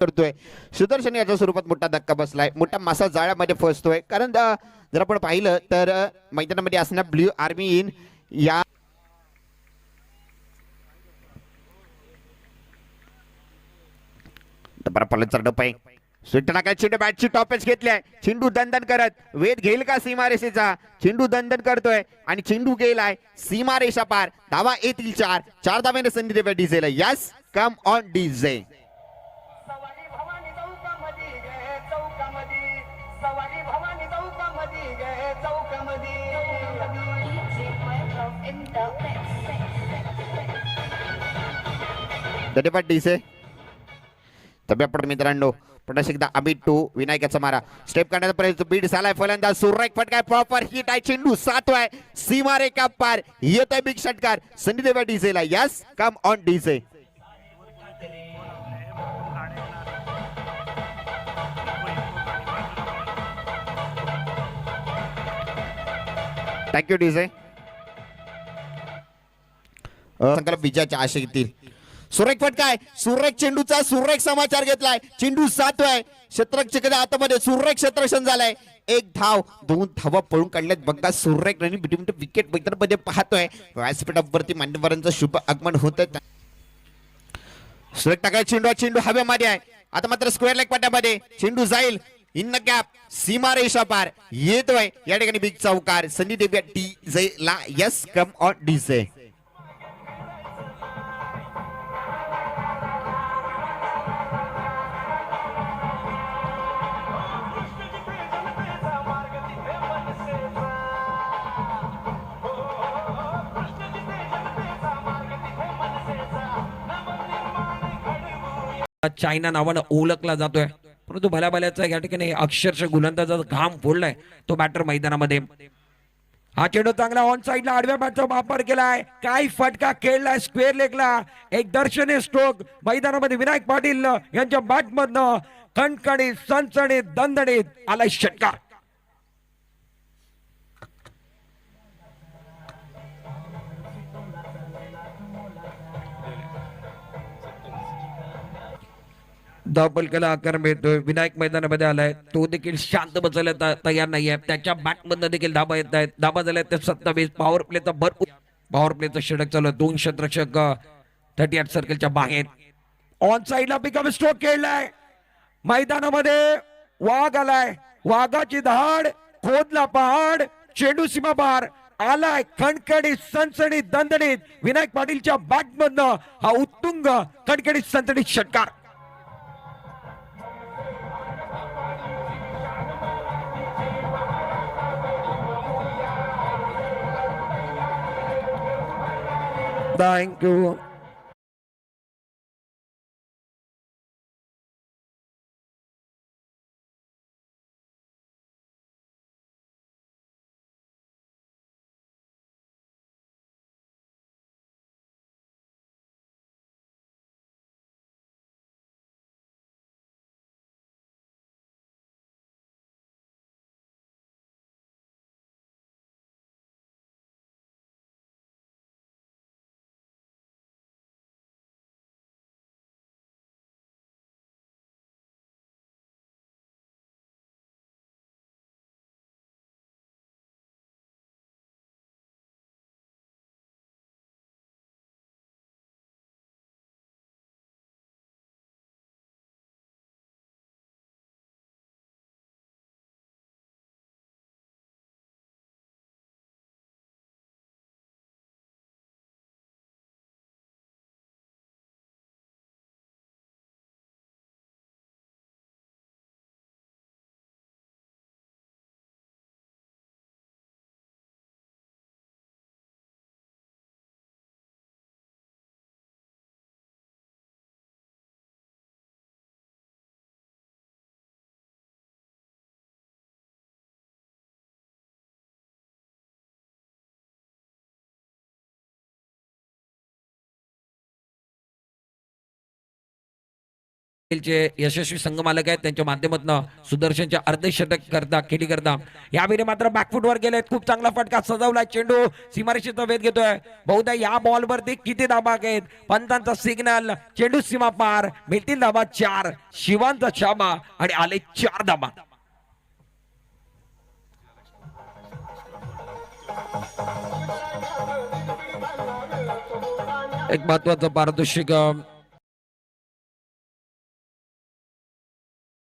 करतोय सुदर्शन याच्या स्वरूपात मोठा धक्का बसलाय. मोठा मासा जाळ्यामध्ये फसतोय. कारण जर आपण पाहिलं तर मैदानामध्ये असणार ब्ल्यू आर्मी इन या बरं आहे. सुट्ट बॅटची टॉपेच घेतली आहे. दंदन करत. वेध घेईल का सीमारेषेचा? चिंडू दंदन करतोय. आणि चिंडू गेलाय सीमारेषा पार. धावा येतील चार. चार धाव्याने संधी देव्या डीजेला. Yes come on DJ. धन्यवाद डीसे तब्या मित्रांनो पुन्हा एकदा अमित टू विनायकाचा मारा स्टेप करण्याचा प्रयत्न बीड झालाय फलंदाज सुरेख फटकाय प्रॉपर हिट आहे चेंडू सातवाय सीमा रेखा पार येत आहे बिग षटकार संधी देव्या डीजेला yes come on DJ thank you DJ संकल्प विजयाच्या आशा येतील सुरेख फटकाय. सुरेख चेंडूचा सुरेख समाचार घेतलाय. चेंडू सातवाय. शत्रक्षकडे आतमध्ये सुरेख क्षेत्रक्षण झालाय. एक धाव दोन धावा पळून काढल्यात. बघा सुरेख रनिंग बिटवीन विकेटमध्ये पाहतोय. व्यासपीठावरती मान्यवरांचं शुभ आगमन होत आहे सुरेख टाकाय चेंडू. हा चेंडू हवेमध्ये आहे. आता मात्र स्क्वेअर लेग पट्ट्यामध्ये चेंडू जाईल. इन कॅप सीमा रेषा पार. येतोय. या ठिकाणी बिग चौकार. सनी देव्या डी जे ला yes come on D J China नावानं ओळखला जातोय. परंतु भल्या भल्याचा या ठिकाणी अक्षरशः गुलंदाजाचा घाम फोडलाय तो बॅटर मैदानामध्ये. हा चेंडू चांगला ऑन साईडला आडव्या बॅटचा वापर केलाय. काय फटका खेळलाय स्क्वेअर लेगला एक दर्शनीय स्ट्रोक मैदानामध्ये विनायक पाटील यांच्या बॅट मधनं कणकणीत सणसणीत दणदणीत आलाय षटकार. धावपलकाला आकार मिळतोय. विनायक मैदानामध्ये आलाय. तो देखील शांत बसायला तयार नाहीये. त्याच्या बॅटमधनं देखील धाबा येत आहेत. धाबा झाल्या ते सत्तावीस. पॉवर प्लेचा भरपूर पॉवर प्लेचं षटक चालू आहे. दोन शतरक्षक थर्टी एट सर्कलच्या बाहेर. ऑन साईडला पिकअप स्ट्रोक खेळलाय मैदानामध्ये वाघ आलाय. वाघाची धाड खोदला पहाड चेंडू सीमा पार आलाय. खणखणीत सणसणीत दणदणीत. विनायक पाटीलच्या बॅटमधनं हा उत्तुंग खणखणीत सणसणीत षटकार. ankle. जे यशस्वी संघमालक आहेत त्यांच्या माध्यमातून सुदर्शनच्या अर्धशतक करता खेळी करता. यावेळी मात्र बॅकफुटवर गेलेत. खूप चांगला फटका सजवलाय चेंडू. सीमारेषेचा वेध घेतोय. बहुधा या बॉलवरती किती धाबा आहेत? पंतांचा सिग्नल चेंडू सीमा पार. मिळतील धाबा चार. शिवांचा छाबा आणि आले चार धाबा. एक महत्वाचं पारितोषिक